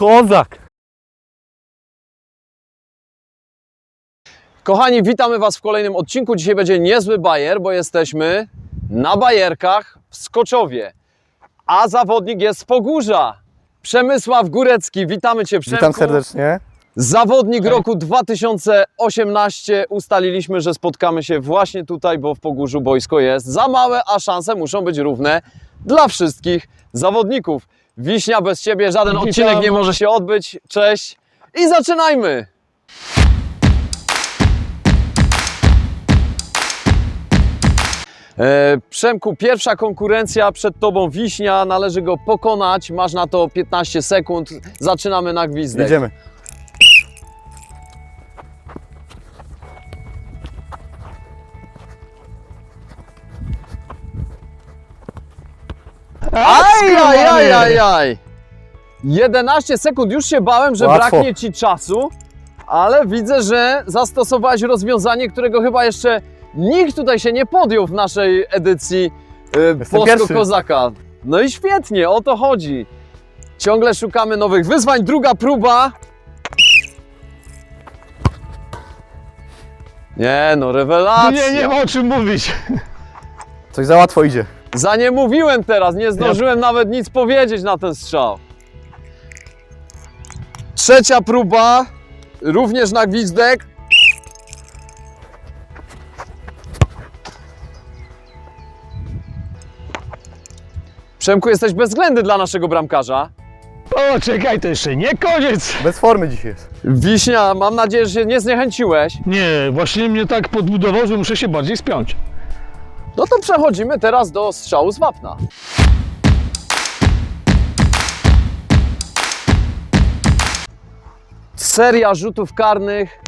Kozak! Kochani, witamy Was w kolejnym odcinku. Dzisiaj będzie niezły bajer, bo jesteśmy na bajerkach w Skoczowie. A zawodnik jest z Pogórza. Przemysław Górecki, witamy Cię Przemku. Witam serdecznie. Zawodnik roku 2018. Ustaliliśmy, że spotkamy się właśnie tutaj, bo w Pogórzu boisko jest za małe, a szanse muszą być równe dla wszystkich zawodników. Wiśnia, bez Ciebie żaden Witam. odcinek nie może się odbyć. Cześć i zaczynajmy! E, Przemku, pierwsza konkurencja przed Tobą Wiśnia, należy go pokonać, masz na to 15 sekund, zaczynamy na gwizdek. Jedziemy. Aj, aj, aj, aj, aj. 11 sekund, już się bałem, że Łatwo. braknie Ci czasu, ale widzę, że zastosowałeś rozwiązanie, którego chyba jeszcze nikt tutaj się nie podjął w naszej edycji y. Kozaka. No i świetnie, o to chodzi. Ciągle szukamy nowych wyzwań. Druga próba. Nie no, rewelacja. Nie, nie ma o czym mówić. Coś za łatwo idzie. Za nie mówiłem teraz, nie zdążyłem nawet nic powiedzieć na ten strzał. Trzecia próba, również na gwizdek. Przemku, jesteś bezwzględny dla naszego bramkarza. O, czekaj, to jeszcze nie koniec. Bez formy dzisiaj jest. Wiśnia, mam nadzieję, że się nie zniechęciłeś. Nie, właśnie mnie tak podbudował, że muszę się bardziej spiąć. No to przechodzimy teraz do strzału z wapna. Seria rzutów karnych,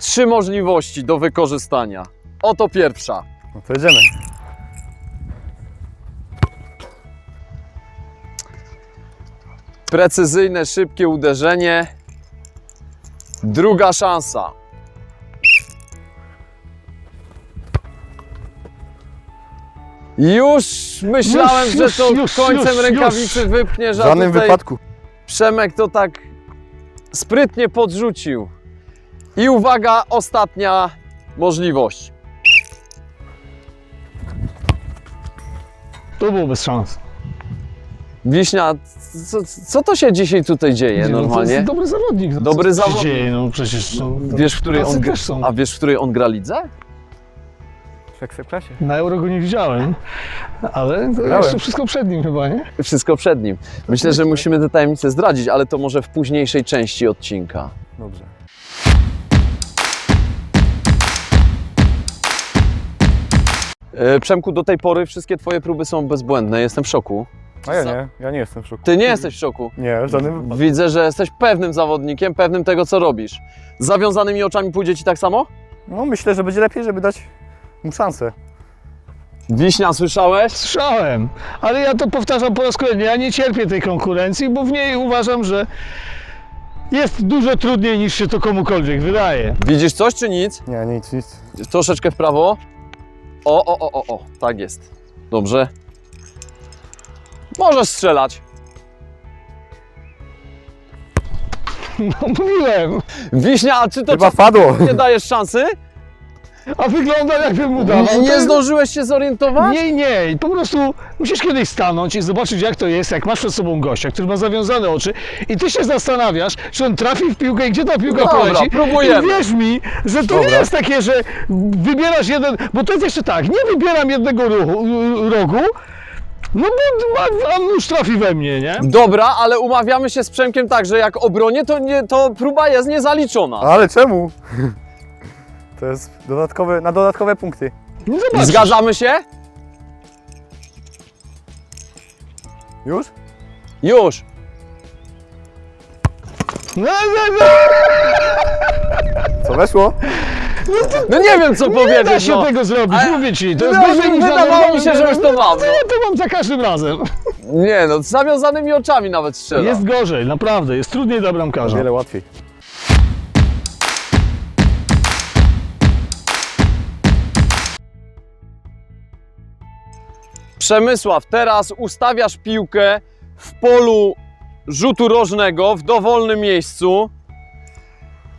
trzy możliwości do wykorzystania. Oto pierwsza. No to jedziemy. Precyzyjne, szybkie uderzenie. Druga szansa. Już myślałem, Już, że to już, końcem już, rękawicy już. wypnie, W że żadnym tutaj wypadku. Przemek to tak sprytnie podrzucił. I uwaga, ostatnia możliwość. To było bez szans. Wiśnia, co, co to się dzisiaj tutaj dzieje Nie, no, To normalnie? jest dobry zawodnik. No, Dobry co się zawodnik. Dzieje, no przecież. No, Wiesz, w której on, gra- też są. a wiesz, w której on gra lidze? W Ekstraklasie. Na euro go nie widziałem, ale jeszcze wszystko przed nim chyba, nie? Wszystko przed nim. Myślę, że musimy te tajemnice zdradzić, ale to może w późniejszej części odcinka. Dobrze. E, Przemku, do tej pory wszystkie twoje próby są bezbłędne. Jestem w szoku. A ja nie, ja nie jestem w szoku. Ty nie jesteś w szoku. Nie, w żadnym wypadku. Widzę, że jesteś pewnym zawodnikiem, pewnym tego, co robisz. Z zawiązanymi oczami pójdzie ci tak samo? No myślę, że będzie lepiej, żeby dać mu szansę. Wiśnia, słyszałeś? Słyszałem, ale ja to powtarzam po raz kolejny. Ja nie cierpię tej konkurencji, bo w niej uważam, że jest dużo trudniej niż się to komukolwiek wydaje. Widzisz coś czy nic? Nie, nic, nic. Troszeczkę w prawo. O, o, o, o, o, tak jest. Dobrze. Możesz strzelać. No mówiłem. Wiśnia, a czy to Chyba czasem padło. nie dajesz szansy? A wygląda jakbym mu dawał. Nie, nie zdążyłeś się zorientować? Nie, nie, po prostu musisz kiedyś stanąć i zobaczyć jak to jest, jak masz przed sobą gościa, który ma zawiązane oczy i ty się zastanawiasz, czy on trafi w piłkę i gdzie ta piłka Dobra, poleci. próbujemy. I wierz mi, że to Dobra. nie jest takie, że wybierasz jeden, bo to jest jeszcze tak, nie wybieram jednego ruchu, rogu, no bo a nóż trafi we mnie, nie? Dobra, ale umawiamy się z Przemkiem tak, że jak obronię, to, nie, to próba jest niezaliczona. Ale czemu? To jest dodatkowe, na dodatkowe punkty. Zobaczysz. Zgadzamy się? Już? Już. No, no, no, Co weszło? No nie wiem, co nie da powiedzieć. się No. tego zrobić, Ale- mówię ci, to jest No, gorzej niż wydawało mi się, że już to mam, no. Nie, to mam za każdym razem. Nie no, z zawiązanymi oczami nawet strzela. Jest gorzej, naprawdę, jest trudniej dla bramkarza. Wiele łatwiej. Przemysław, teraz ustawiasz piłkę w polu rzutu rożnego w dowolnym miejscu.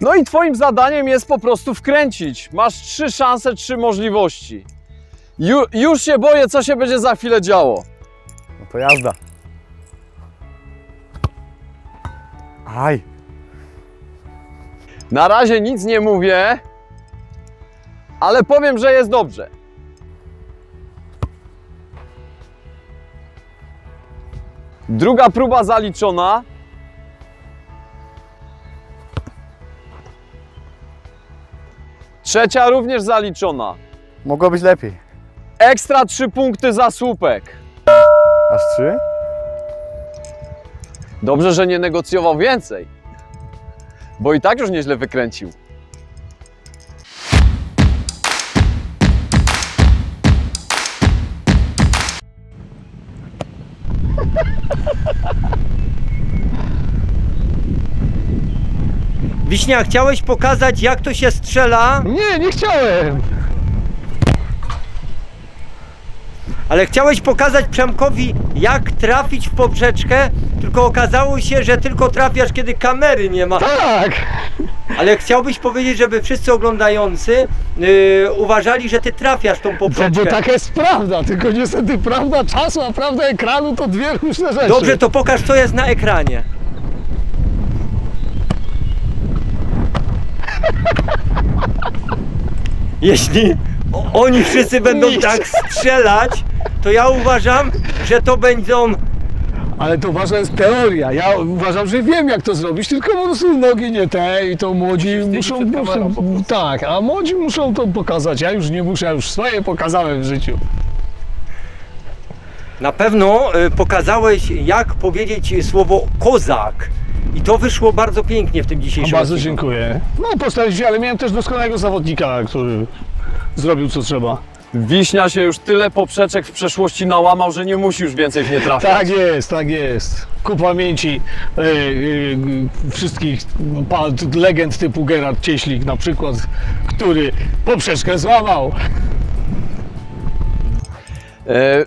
No i twoim zadaniem jest po prostu wkręcić. Masz trzy szanse, trzy możliwości. Ju, już się boję, co się będzie za chwilę działo. No to jazda. Aj. Na razie nic nie mówię, ale powiem, że jest dobrze. Druga próba zaliczona. Trzecia również zaliczona. Mogło być lepiej. Ekstra trzy punkty za słupek. Aż trzy? Dobrze, że nie negocjował więcej, bo i tak już nieźle wykręcił. Wiśnia, chciałeś pokazać jak to się strzela, Nie, nie chciałem. ale chciałeś pokazać Przemkowi jak trafić w poprzeczkę, tylko okazało się, że tylko trafiasz kiedy kamery nie ma. Tak. Ale chciałbyś powiedzieć, żeby wszyscy oglądający yy, uważali, że ty trafiasz tą Bo, bo poprzeczkę. taka jest prawda, tylko niestety prawda czasu, a prawda ekranu to dwie różne rzeczy. Dobrze, to pokaż co jest na ekranie. Jeśli oni wszyscy będą Nic. tak strzelać, to ja uważam, że to będą Ale to ważna jest teoria. Ja uważam, że wiem jak to zrobić, tylko po prostu nogi nie te i to młodzi muszą, przed kamerą muszą po prostu. tak, a młodzi muszą to pokazać. Ja już nie muszę, ja już swoje pokazałem w życiu. Na pewno y, pokazałeś, jak powiedzieć słowo kozak. I to wyszło bardzo pięknie w tym dzisiejszym bardzo odcinku. dziękuję. No postarałem się, ale miałem też doskonałego zawodnika, który zrobił co trzeba. Wiśnia się już tyle poprzeczek w przeszłości nałamał, że nie musi już więcej w nie trafiać. Tak jest, tak jest. Ku pamięci e, e, wszystkich pa, legend typu Gerard Cieślik na przykład, który poprzeczkę złamał. E,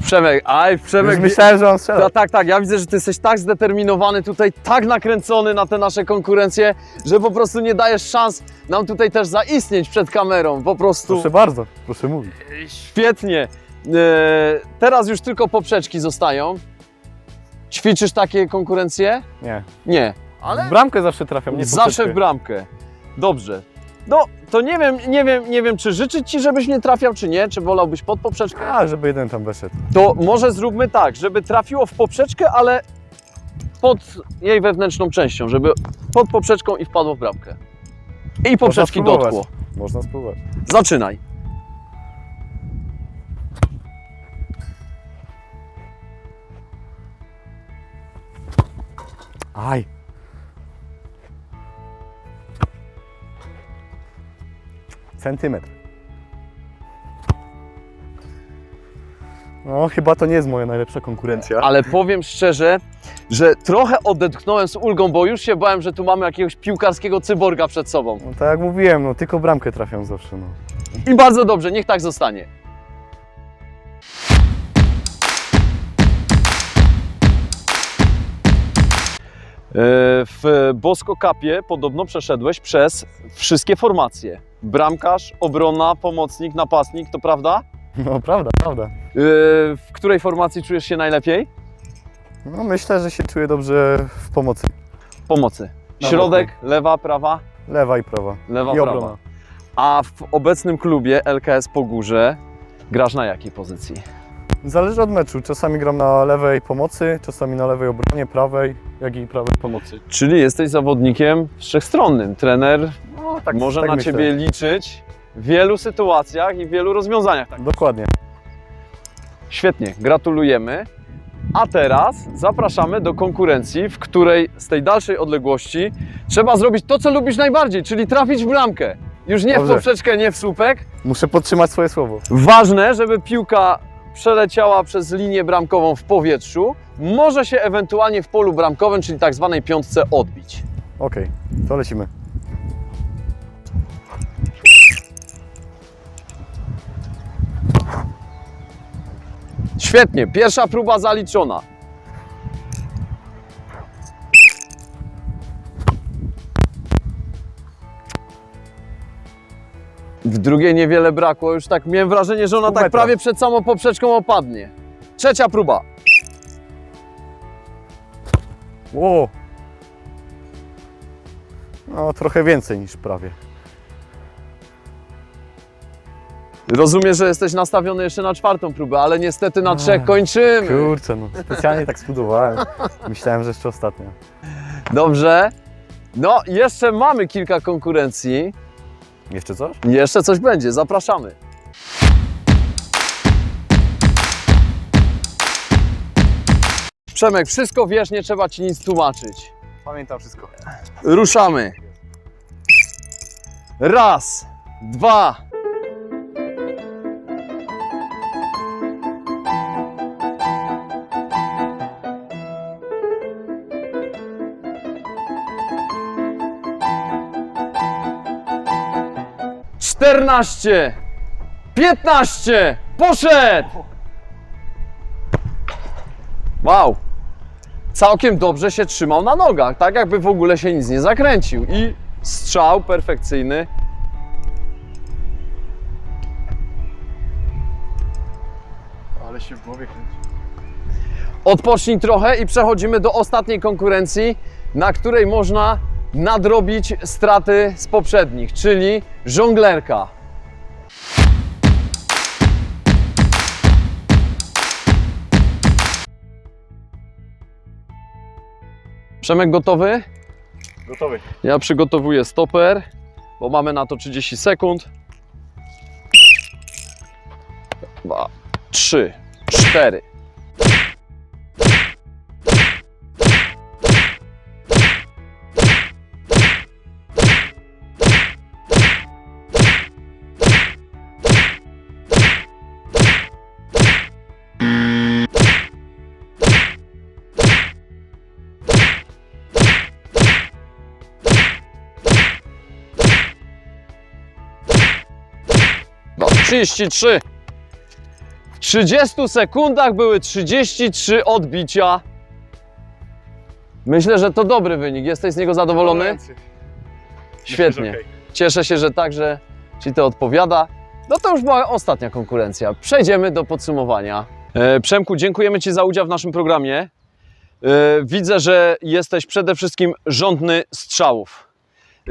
Przemek, aj, Już Przemek. myślałem, że on strzela. Ta, tak, tak, ja widzę, że ty jesteś tak zdeterminowany tutaj, tak nakręcony na te nasze konkurencje, że po prostu nie dajesz szans nam tutaj też zaistnieć przed kamerą. Po prostu Proszę bardzo, proszę mówić. świetnie. E, teraz już tylko poprzeczki zostają. Ćwiczysz takie konkurencje? Nie. Nie. W bramkę zawsze trafiam, nie Zawsze poprzeczkę. w bramkę. Dobrze. No, to nie wiem, nie wiem, nie wiem, czy życzyć ci, żebyś nie trafiał, czy nie, czy wolałbyś pod poprzeczkę. A, żeby jeden tam weszedł. To może zróbmy tak, żeby trafiło w poprzeczkę, ale pod jej wewnętrzną częścią, żeby pod poprzeczką i wpadło w bramkę. I poprzeczki spróbować. dotkło. Można spróbować. Zaczynaj. Aj. Centymetr. No, chyba to nie jest moja najlepsza konkurencja. Ale powiem szczerze, że trochę odetchnąłem z ulgą, bo już się bałem, że tu mamy jakiegoś piłkarskiego cyborga przed sobą. No, tak jak mówiłem, no tylko bramkę trafiam zawsze. No. I bardzo dobrze, niech tak zostanie. W Bosko Kapie podobno przeszedłeś przez wszystkie formacje. Bramkarz, obrona, pomocnik, napastnik, to prawda? no, prawda, prawda. E, W której formacji czujesz się najlepiej? No, myślę, że się czuję dobrze w pomocy. Pomocy. Środek, lewa, prawa, Lewa i prawa. lewa, I prawa. obrona. A w obecnym klubie LKS Pogórze grasz na jakiej pozycji? Zależy od meczu. Czasami gram na lewej pomocy, czasami na lewej obronie, prawej, jak i prawej pomocy. Czyli jesteś zawodnikiem wszechstronnym. Trener No, tak, może tak na myślę. Ciebie liczyć w wielu sytuacjach i w wielu rozwiązaniach. Tak. Dokładnie. Świetnie, gratulujemy. A teraz zapraszamy do konkurencji, w której z tej dalszej odległości trzeba zrobić to, co lubisz najbardziej, czyli trafić w bramkę. Już nie w Dobrze. poprzeczkę, nie w słupek. Muszę podtrzymać swoje słowo. Ważne, żeby piłka przeleciała przez linię bramkową w powietrzu. Może się ewentualnie w polu bramkowym, czyli tak zwanej piątce, odbić. Okej, to lecimy. Świetnie, pierwsza próba zaliczona. W drugiej niewiele brakło, już tak miałem wrażenie, że ona Pół tak metra. prawie przed samą poprzeczką opadnie. Trzecia próba. Ło! No, trochę więcej niż prawie. Rozumiem, że jesteś nastawiony jeszcze na czwartą próbę, ale niestety na trzech Ech, kończymy. Kurczę, no specjalnie tak zbudowałem. Myślałem, że jeszcze ostatnia. Dobrze. No, jeszcze mamy kilka konkurencji. Jeszcze coś? Jeszcze coś będzie, zapraszamy. Przemek, wszystko wiesz, nie trzeba ci nic tłumaczyć. Pamiętam wszystko. Ruszamy. Raz, dwa. Czternaście, piętnaście, poszedł! Wow, całkiem dobrze się trzymał na nogach, tak jakby w ogóle się nic nie zakręcił. I strzał perfekcyjny. Ale się w głowie kręci. Odpocznij trochę i przechodzimy do ostatniej konkurencji, na której można nadrobić straty z poprzednich, czyli żonglerka. Przemek gotowy? Gotowy. Ja przygotowuję stoper, bo mamy na to 30 sekund. Dwa, trzy, cztery. 33. W 30 sekundach były 33 odbicia. Myślę, że to dobry wynik. Jesteś z niego zadowolony? Świetnie. Cieszę się, że także Ci to odpowiada. No to już była ostatnia konkurencja. Przejdziemy do podsumowania. E, Przemku, dziękujemy Ci za udział w naszym programie. E, widzę, że jesteś przede wszystkim rządny strzałów.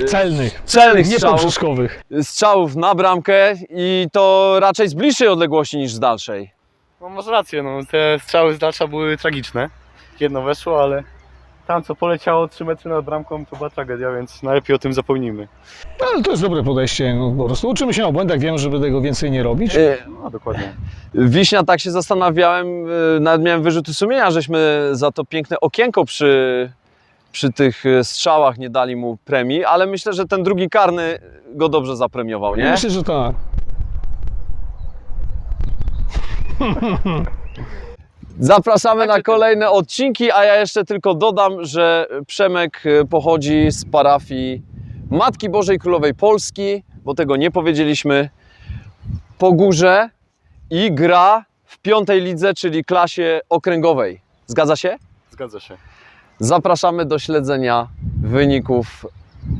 E, Celnych. Celnych Nie strzałów. poprzeczkowych. strzałów na bramkę i to raczej z bliższej odległości niż z dalszej. No masz rację, no te strzały z dalsza były tragiczne. Jedno weszło, ale tam co poleciało 3 metry nad bramką to była tragedia, więc najlepiej o tym zapomnijmy. No, ale to jest dobre podejście. No, po prostu uczymy się na błędach, wiemy, żeby tego więcej nie robić. E, No dokładnie. Wiśnia, tak się zastanawiałem, e, nawet miałem wyrzuty sumienia, żeśmy za to piękne okienko przy, przy tych e, strzałach nie dali mu premii, ale myślę, że ten drugi karny go dobrze zapremiował, nie? Myślę, że tak. Zapraszamy na kolejne odcinki, a ja jeszcze tylko dodam, że Przemek e, pochodzi z parafii Matki Bożej Królowej Polski, bo tego nie powiedzieliśmy, po górze i gra w piątej lidze, czyli klasie okręgowej. Zgadza się? Zgadza się. Zapraszamy do śledzenia wyników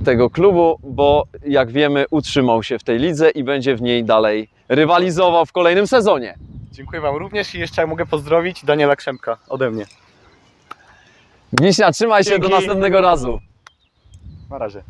tego klubu, bo jak wiemy, utrzymał się w tej lidze i będzie w niej dalej rywalizował w kolejnym sezonie. Dziękuję Wam również i jeszcze mogę pozdrowić Daniela Krzemka ode mnie. Wiśnia, trzymaj się do następnego razu. Na razie.